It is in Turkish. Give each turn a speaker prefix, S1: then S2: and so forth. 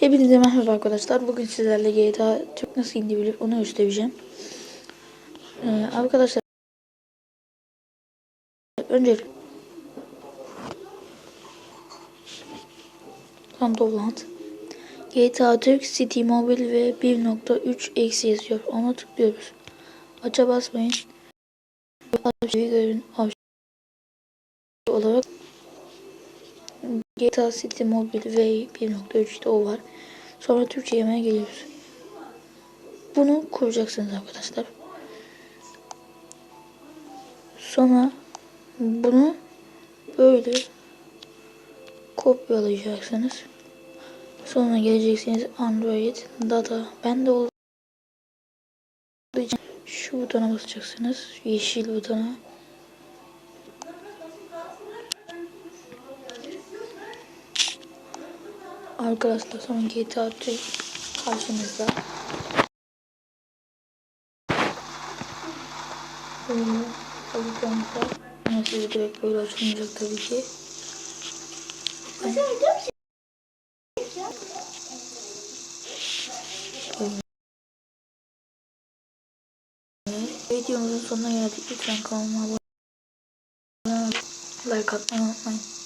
S1: Hepinize merhaba arkadaşlar. Bugün sizlerle GTA Türk nasıl indirebilir onu göstereceğim. Ee, arkadaşlar önce Download GTA Türk City Mobile ve 1.3 eksi yazıyor. Ona tıklıyoruz. Aça basmayın. Görün. GTA City Mobile ve 1.3'te o var. Sonra Türkçe yemeğe geliyoruz. Bunu kuracaksınız arkadaşlar. Sonra bunu böyle kopyalayacaksınız. Sonra geleceksiniz Android Data. Ben de olduğu için şu butona basacaksınız. Yeşil butona. Arkadaşlar sonra GTA 3 karşınızda. Böyle alacağımızda ama size direkt böyle açılmayacak tabii ki. Videomuzun sonuna geldik. Lütfen kanalıma abone olmayı, like atmayı unutmayın.